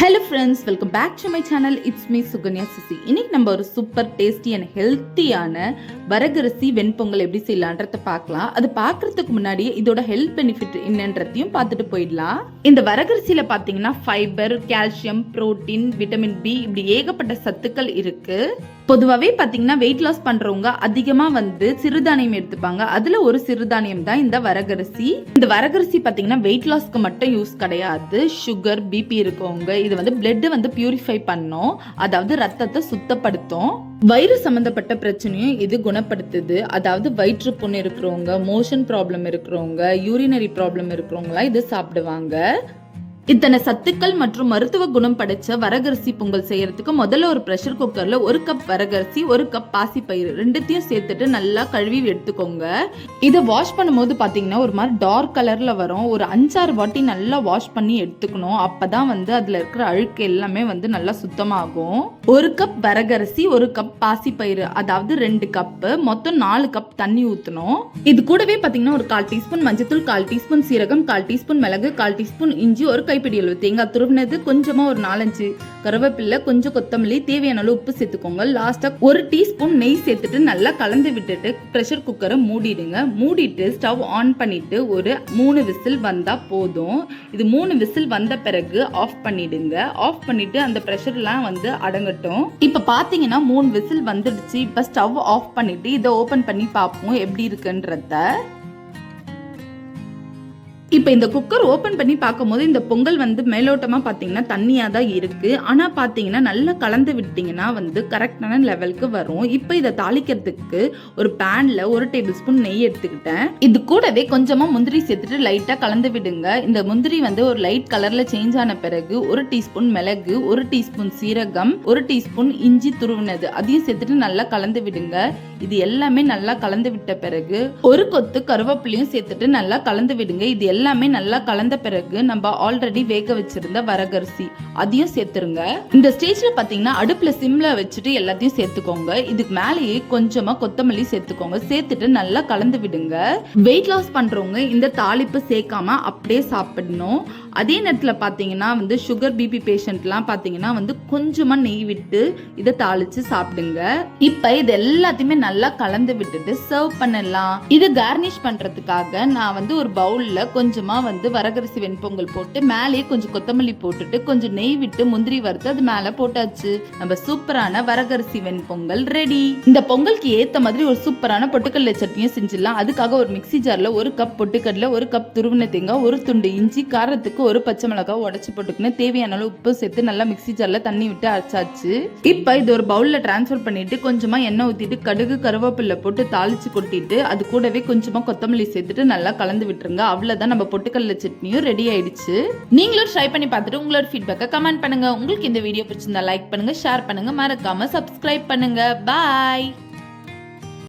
Hello friends welcome back to my channel it's me Sukanya CC இன்னைக்கு நம்ம ஒரு super tasty and ஹெல்த்தியான வரகரிசி வெண்பொங்கல் எப்படி செய்யலான்றத பார்க்கலாம். அது பார்க்கறதுக்கு முன்னாடி இதோட ஹெல்த் பெனிஃபிட் என்னன்றதையும் பார்த்துட்டு போயிடலாம். இந்த வரகரிசியில பார்த்தீங்கன்னா fibre calcium protein vitamin B இப்படி ஏகப்பட்ட சத்துக்கள் இருக்கு. பொதுவாகவே பார்த்தீங்கன்னா வெயிட் லாஸ் பண்ணுறவங்க அதிகமாக வந்து சிறுதானியம் எடுத்துப்பாங்க. அதில் ஒரு சிறுதானியம் தான் இந்த வரகரிசி. இந்த வரகரிசி பார்த்தீங்கன்னா வெயிட் லாஸ்க்கு மட்டும் யூஸ் கிடையாது. சுகர் பிபி இருக்கவங்க இது வந்து பிளட் வந்து பியூரிஃபை பண்ணும். அதாவது ரத்தத்தை சுத்தப்படுத்தும். வயிறு சம்மந்தப்பட்ட பிரச்சனையும் இது குணப்படுத்துது. அதாவது வயிற்று புண்ணு இருக்கிறவங்க மோஷன் ப்ராப்ளம் இருக்கிறவங்க யூரினரி ப்ராப்ளம் இருக்கிறவங்களாம் இது சாப்பிடுவாங்க. இத்தனை சத்துக்கள் மற்றும் மருத்துவ குணம் படைச்ச வரகரிசி பொங்கல் செய்யறதுக்கு முதல்ல ஒரு ப்ரெஷர் குக்கர்ல ஒரு கப் வரகரிசி ஒரு கப் பாசிப்பயிறு ரெண்டுத்தையும் சேர்த்துட்டு நல்லா கழுவி எடுத்துக்கோங்க. இதை வாஷ் பண்ணும்போது பாத்தீங்கன்னா ஒரு மாதிரி டார்க் கலர்ல வரும். ஒரு அஞ்சாறு வாட்டி நல்லா வாஷ் பண்ணி எடுத்துக்கணும். அப்பதான் வந்து அதுல இருக்கிற அழுக்கு எல்லாமே வந்து நல்லா சுத்தமாகும். ஒரு கப் வரகரிசி ஒரு கப் பாசிப்பயிறு அதாவது ரெண்டு கப்பு மொத்தம் நாலு கப் தண்ணி ஊற்றணும் இது கூடவே பார்த்தீங்கன்னா ஒரு கால் டீஸ்பூன் மஞ்சத்தூள் கால் டீஸ்பூன் சீரகம் கால் டீஸ்பூன் மிளகு கால் டீஸ்பூன் இஞ்சி ஒரு கை கைப்பிடி அளவு தேங்காய் துருவினது கொஞ்சமா ஒரு நாலஞ்சு. கருவேப்பிலை கொஞ்சம் கொத்தமல்லி தேவையான அளவு உப்பு சேர்த்துக்கோங்க. லாஸ்டா ஒரு டீஸ்பூன் நெய் சேர்த்துட்டு நல்லா கலந்து விட்டுட்டு ப்ரெஷர் குக்கரை மூடிடுங்க. மூடிட்டு ஸ்டவ் ஆன் பண்ணிட்டு ஒரு மூணு விசில் வந்தா போதும். இது மூணு விசில் வந்த பிறகு ஆஃப் பண்ணிடுங்க. ஆஃப் பண்ணிட்டு அந்த ப்ரெஷர்லாம் வந்து அடங்கட்டும். இப்போ பார்த்தீங்கன்னா மூணு விசில் வந்துடுச்சு. இப்போ ஸ்டவ் ஆஃப் பண்ணிட்டு இதை ஓப்பன் பண்ணி பார்ப்போம் எப்படி இருக்குன்றத. இப்போ இந்த குக்கர் ஓப்பன் பண்ணி பார்க்கும்போது இந்த பொங்கல் வந்து மேலோட்டமாக பார்த்தீங்கன்னா தண்ணியாக தான் இருக்குது ஆனால் பார்த்தீங்கன்னா நல்லா கலந்து விட்டீங்கன்னா வந்து கரெக்டான லெவலுக்கு வரும். இப்போ இதை தாளிக்கிறதுக்கு ஒரு பேனில் ஒரு டேபிள் ஸ்பூன் நெய் எடுத்துக்கிட்டேன். இது கூடவே கொஞ்சமாக முந்திரி சேர்த்துட்டு லைட்டாக கலந்து விடுங்க. இந்த முந்திரி வந்து ஒரு லைட் கலரில் சேஞ்ச் ஆன பிறகு ஒரு டீஸ்பூன் மிளகு ஒரு டீஸ்பூன் சீரகம் ஒரு டீஸ்பூன் இஞ்சி துருவினது அதையும் சேர்த்துட்டு நல்லா கலந்து விடுங்க. இது எல்லாமே நல்லா கலந்து விட்ட பிறகு ஒரு கொத்து கருவேப்பிலையும் சேர்த்துட்டு நல்லா கலந்து விடுங்க. இது எல்லாமே நல்லா கலந்த பிறகு நம்ம ஆல்ரெடி வேக வச்சிருந்த வரகரிசி அதையும் சேர்த்துருங்க. இந்த ஸ்டேஜ்ல பாத்தீங்கன்னா அடுப்புல சிம்ல வச்சுட்டு எல்லாத்தையும் சேர்த்துக்கோங்க. இதுக்கு மேலேயே கொஞ்சமா கொத்தமல்லி சேர்த்துக்கோங்க. சேர்த்துட்டு நல்லா கலந்து விடுங்க. வெயிட் லாஸ் பண்றவங்க இந்த தாளிப்பு சேர்க்காம அப்படியே சாப்பிடணும். அதே நேரத்தில் பார்த்தீங்கன்னா வந்து சுகர் பிபி பேஷண்ட்லாம் பார்த்தீங்கன்னா வந்து கொஞ்சமாக நெய் விட்டு இதை தாளிச்சு சாப்பிடுங்க. இப்போ இது எல்லாத்தையுமே நல்லா கலந்து விட்டுட்டு சர்வ் பண்ணலாம். இது கார்னிஷ் பண்ணுறதுக்காக நான் வந்து ஒரு பவுலில் கொஞ்சமாக வந்து வரகரிசி வெண்பொங்கல் போட்டு மேலேயே கொஞ்சம் கொத்தமல்லி போட்டுட்டு கொஞ்சம் நெய் விட்டு முந்திரி வறுத்து அது மேலே போட்டாச்சு. நம்ம சூப்பரான வரகரிசி வெண்பொங்கல் ரெடி இந்த பொங்கலுக்கு ஏற்ற மாதிரி ஒரு சூப்பரான பொட்டுக்கடலை சட்னியும் செஞ்சிடலாம். அதுக்காக ஒரு மிக்ஸி ஜாரில் ஒரு கப் பொட்டுக்கடலை ஒரு கப் துருவின தேங்காய் ஒரு துண்டு இஞ்சி காரத்துக்கு ஒரு பச்சை மிளகாய் உடச்சி போட்டுக்கணும் தேவையான அளவு உப்பு சேர்த்து நல்லா மிக்ஸி ஜாரில் தண்ணி விட்டு அரைச்சாச்சு. இப்போ இது ஒரு பவுலில் ட்ரான்ஸ்ஃபர் பண்ணிட்டு கொஞ்சமாக எண்ணெய் ஊற்றிட்டு கடுகு கருவேப்பிலை போட்டு தாளிச்சு கொட்டிட்டு அது கூடவே கொஞ்சமாக கொத்தமல்லி சேர்த்துட்டு நல்லா கலந்து விட்டுருங்க. அவ்வளோதான் நம்ம பொட்டுக்கடலை சட்னியும் ரெடி ஆயிடுச்சு. நீங்களும் ட்ரை பண்ணி பார்த்துட்டு உங்களோட ஃபீட்பேக்கை கமெண்ட் பண்ணுங்க. உங்களுக்கு இந்த வீடியோ பிடிச்சிருந்தா லைக் பண்ணுங்க ஷேர் பண்ணுங்க. மறக்காம சப்ஸ்கிரைப் பண்ணுங்க. பாய்